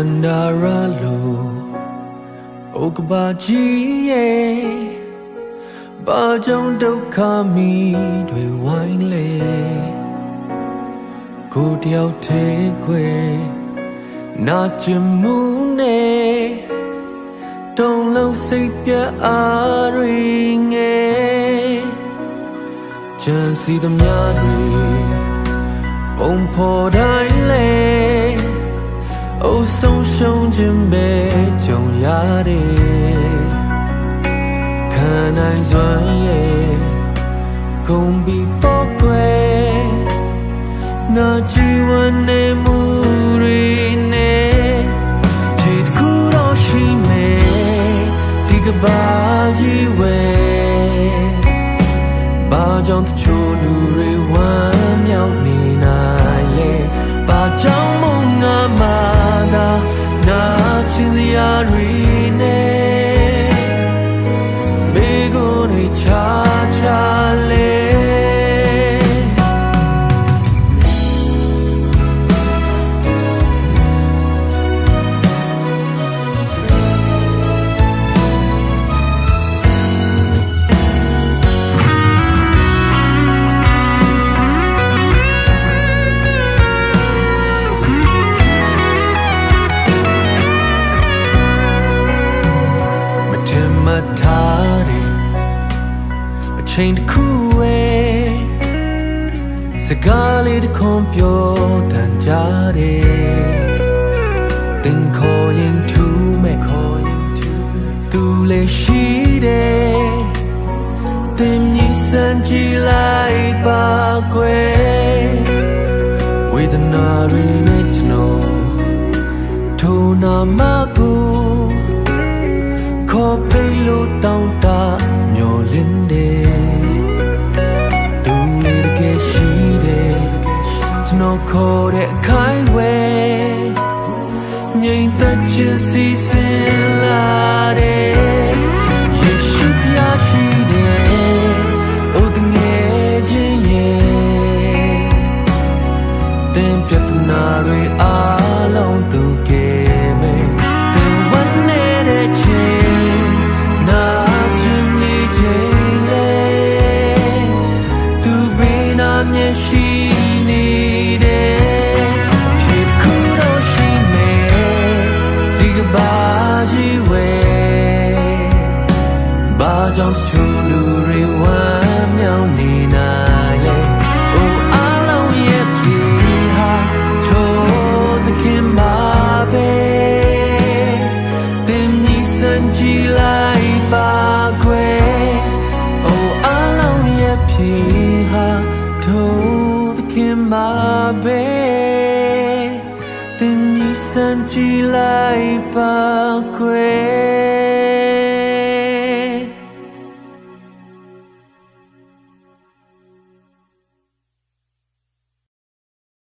န္နာရလိုဩကဘာကြီးရဲ့ဘာကြောင့်ဒုက္ခမီတွေဝိုင်းလေကိုတယောက်သေးခွေနာချင်မှုနဲ့တုံးလုံးစိတ်ပြအားရင်းငယ်ချမ်းစီသမျှတွေပုံဖော်တိုင်းလေ အိုးဆုံးရှုံးခြင်းပဲကြုံရတယ်ခံနိုင်စွမ်းရဲ့ဂုံပြီးပေါ့ကွယ်နာချီဝနေမှုတွေနဲ့ဒီတစ်ခုတော့ရှိမယ်ဒီကဘာကြီးဝဲဘာကြောင့်တချို့လူတွေ ချိန်တစ်ခုဝဲစကားလေးတစ်ခွန်ပြောတန်ကြတယ်သင်ခေါ်ရင်ထူးမဲ့ခေါ်ရင်ထူးသူလည်းရှိတယ်သင်မြည်စံကြည့်လိုက်ပါကွယ်ဝေဒနာတွေနဲ့ကျွန်တော်ထိုနာမကိုခေါ်ဖိတ်လို့တောင်း ခေါ်တဲ့အခိုင်ဝဲငြိမ်သက်ခြင်းစီစဉ် ကြောင့်တချို့လူတွေဝမ်းမြောက်နေနိုင်လဲ Oh အားလုံးရဲ့ပြေဟာချိုးသခင်မှာပဲတင်နီစံကြည်လိုက်ပါခွဲ Oh အားလုံးရဲ့ပြေဟာချိုးသခင်မှာပဲတင်နီစံကြည်လိုက်ပါခွဲ